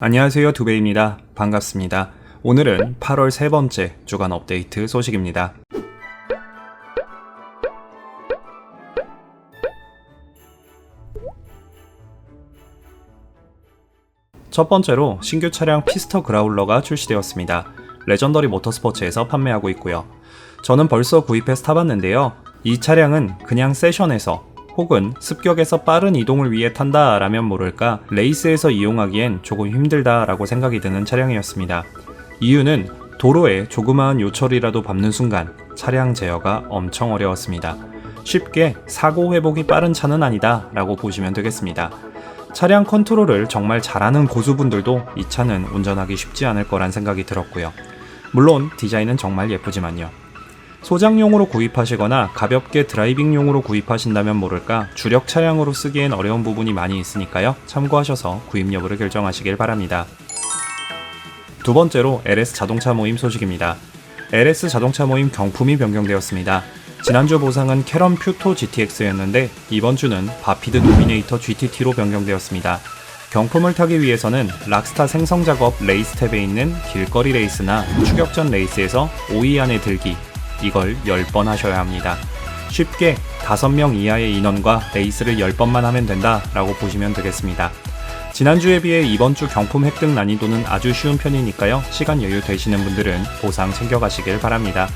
안녕하세요 두베입니다. 반갑습니다. 오늘은 8월 세 번째 주간 업데이트 소식입니다. 첫 번째로 신규 차량 피스터 그라울러가 출시되었습니다. 레전더리 모터스포츠에서 판매하고 있고요. 저는 벌써 구입해서 타봤는데요. 이 차량은 그냥 세션에서 혹은 습격에서 빠른 이동을 위해 탄다 라면 모를까 레이스에서 이용하기엔 조금 힘들다 라고 생각이 드는 차량이었습니다. 이유는 도로에 조그마한 요철이라도 밟는 순간 차량 제어가 엄청 어려웠습니다. 쉽게 사고 회복이 빠른 차는 아니다 라고 보시면 되겠습니다. 차량 컨트롤을 정말 잘하는 고수분들도 이 차는 운전하기 쉽지 않을 거란 생각이 들었고요. 물론 디자인은 정말 예쁘지만요. 소장용으로 구입하시거나 가볍게 드라이빙용으로 구입하신다면 모를까 주력 차량으로 쓰기엔 어려운 부분이 많이 있으니까요. 참고하셔서 구입 여부를 결정하시길 바랍니다. 두 번째로 LS 자동차 모임 소식입니다. LS 자동차 모임 경품이 변경되었습니다. 지난주 보상은 캐런 퓨토 GTX였는데 이번 주는 바피드 도미네이터 GTT로 변경되었습니다. 경품을 타기 위해서는 락스타 생성 작업 레이스 탭에 있는 길거리 레이스나 추격전 레이스에서 5위 안에 들기 이걸 10번 하셔야 합니다. 쉽게 5명 이하의 인원과 레이스를 10번만 하면 된다 라고 보시면 되겠습니다. 지난주에 비해 이번 주 경품 획득 난이도는 아주 쉬운 편이니까요. 시간 여유 되시는 분들은 보상 챙겨가시길 바랍니다.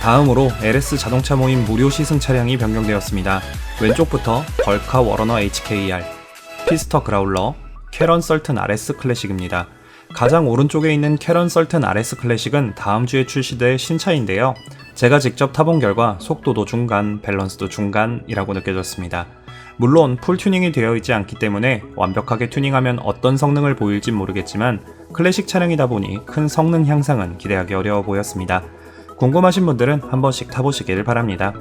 다음으로 LS 자동차 모임 무료 시승 차량이 변경되었습니다. 왼쪽부터 벌카 워러너 HKR, 피스터 그라울러, 캐런 썰튼 RS 클래식입니다. 가장 오른쪽에 있는 캐런 썰튼 RS 클래식은 다음 주에 출시될 신차인데요. 제가 직접 타본 결과 속도도 중간, 밸런스도 중간이라고 느껴졌습니다. 물론 풀 튜닝이 되어 있지 않기 때문에 완벽하게 튜닝하면 어떤 성능을 보일진 모르겠지만 클래식 차량이다 보니 큰 성능 향상은 기대하기 어려워 보였습니다. 궁금하신 분들은 한 번씩 타보시길 바랍니다.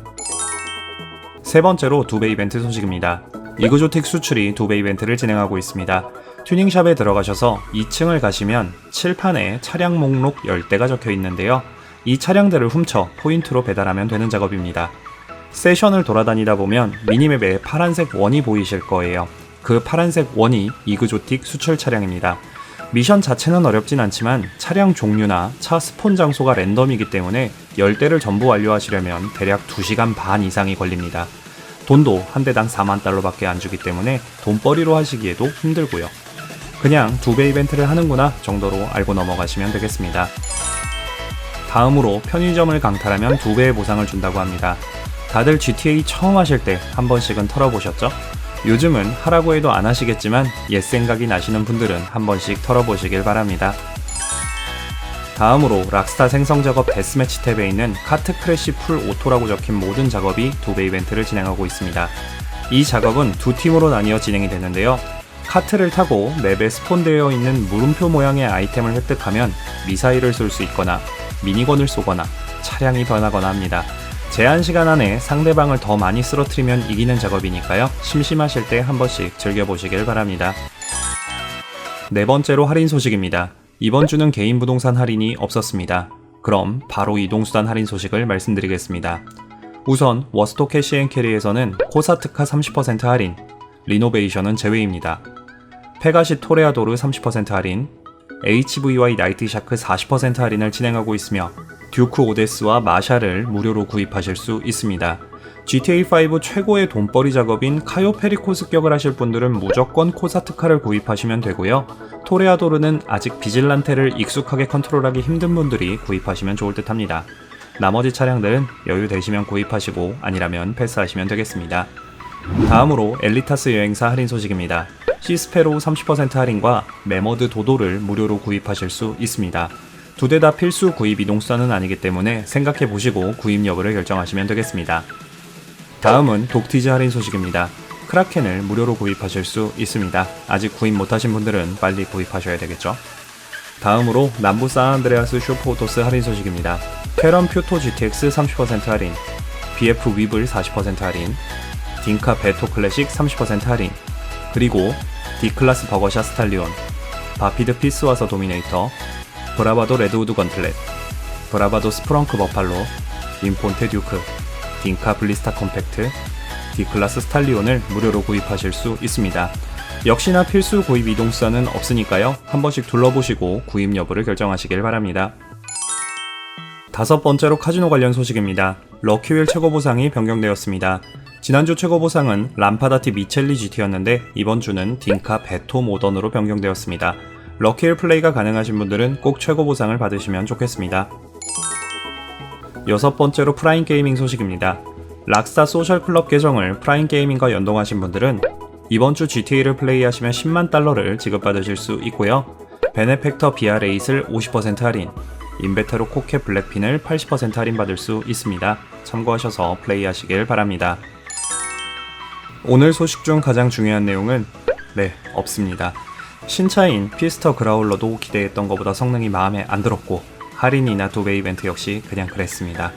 세 번째로 두배 이벤트 소식입니다. 이그조틱 수출이 두배 이벤트를 진행하고 있습니다. 튜닝샵에 들어가셔서 2층을 가시면 칠판에 차량 목록 10대가 적혀 있는데요. 이 차량들을 훔쳐 포인트로 배달하면 되는 작업입니다. 세션을 돌아다니다 보면 미니맵에 파란색 원이 보이실 거예요. 그 파란색 원이 이그조틱 수출 차량입니다. 미션 자체는 어렵진 않지만 차량 종류나 차 스폰 장소가 랜덤이기 때문에 10대를 전부 완료하시려면 대략 2시간 반 이상이 걸립니다. 돈도 한 대당 4만 달러밖에 안 주기 때문에 돈벌이로 하시기에도 힘들고요. 그냥 두 배 이벤트를 하는구나 정도로 알고 넘어가시면 되겠습니다. 다음으로 편의점을 강탈하면 두 배의 보상을 준다고 합니다. 다들 GTA 처음 하실 때 한 번씩은 털어보셨죠? 요즘은 하라고 해도 안 하시겠지만 옛 생각이 나시는 분들은 한 번씩 털어보시길 바랍니다. 다음으로 락스타 생성 작업 데스매치 탭에 있는 카트 크래시 풀 오토라고 적힌 모든 작업이 두 배 이벤트를 진행하고 있습니다. 이 작업은 두 팀으로 나뉘어 진행이 되는데요. 카트를 타고 맵에 스폰되어 있는 물음표 모양의 아이템을 획득하면 미사일을 쏠 수 있거나 미니건을 쏘거나 차량이 변하거나 합니다. 제한 시간 안에 상대방을 더 많이 쓰러뜨리면 이기는 작업이니까요. 심심하실 때 한 번씩 즐겨보시길 바랍니다. 네 번째로 할인 소식입니다. 이번 주는 개인 부동산 할인이 없었습니다. 그럼 바로 이동수단 할인 소식을 말씀드리겠습니다. 우선 워스토 캐시앤캐리에서는 코사 특화 30% 할인, 리노베이션은 제외입니다. 페가시 토레아도르 30% 할인, HVY 나이트샤크 40% 할인을 진행하고 있으며 듀크 오데스와 마샬을 무료로 구입하실 수 있습니다. GTA5 최고의 돈벌이 작업인 카요 페리코 습격을 하실 분들은 무조건 코사 특화를 구입하시면 되고요. 토레아도르는 아직 비질란테를 익숙하게 컨트롤하기 힘든 분들이 구입하시면 좋을 듯 합니다. 나머지 차량들은 여유 되시면 구입하시고 아니라면 패스하시면 되겠습니다. 다음으로 엘리타스 여행사 할인 소식입니다. 시스페로 30% 할인과 메머드 도도를 무료로 구입하실 수 있습니다. 두 대 다 필수 구입 이동수단은 아니기 때문에 생각해 보시고 구입 여부를 결정하시면 되겠습니다. 다음은 독티즈 할인 소식입니다. 크라켄을 무료로 구입하실 수 있습니다. 아직 구입 못하신 분들은 빨리 구입하셔야 되겠죠. 다음으로 남부 사안드레아스 쇼포토스 할인 소식입니다. 캐런 퓨토 GTX 30% 할인, BF 위블 40% 할인, 딩카 베토 클래식 30% 할인, 그리고 D클라스 버거샷 스탈리온, 바피드 피스와서 도미네이터, 브라바도 레드우드 건틀렛, 브라바도 스프렁크 버팔로, 인폰테 듀크, 딩카 블리스타 컴팩트, D클라스 스탈리온을 무료로 구입하실 수 있습니다. 역시나 필수 구입 이동수단은 없으니까요. 한 번씩 둘러보시고 구입 여부를 결정하시길 바랍니다. 다섯 번째로 카지노 관련 소식입니다. 럭키윌 최고 보상이 변경되었습니다. 지난주 최고 보상은 람파다티 미첼리 GT였는데 이번 주는 딩카 베토 모던으로 변경되었습니다. 럭키윌 플레이가 가능하신 분들은 꼭 최고 보상을 받으시면 좋겠습니다. 여섯 번째로 프라임 게이밍 소식입니다. 락스타 소셜 클럽 계정을 프라임 게이밍과 연동하신 분들은 이번 주 GTA를 플레이하시면 10만 달러를 지급받으실 수 있고요. 베네펙터 BR8을 50% 할인, 인베테로 코켓 블랙핀을 80% 할인받을 수 있습니다. 참고하셔서 플레이하시길 바랍니다. 오늘 소식 중 가장 중요한 내용은 네, 없습니다. 신차인 피스터 그라울러도 기대했던 것보다 성능이 마음에 안 들었고 할인이나 도배 이벤트 역시 그냥 그랬습니다.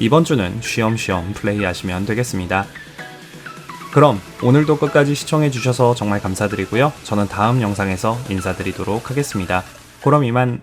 이번 주는 쉬엄쉬엄 플레이하시면 되겠습니다. 그럼 오늘도 끝까지 시청해주셔서 정말 감사드리고요. 저는 다음 영상에서 인사드리도록 하겠습니다. 그럼 이만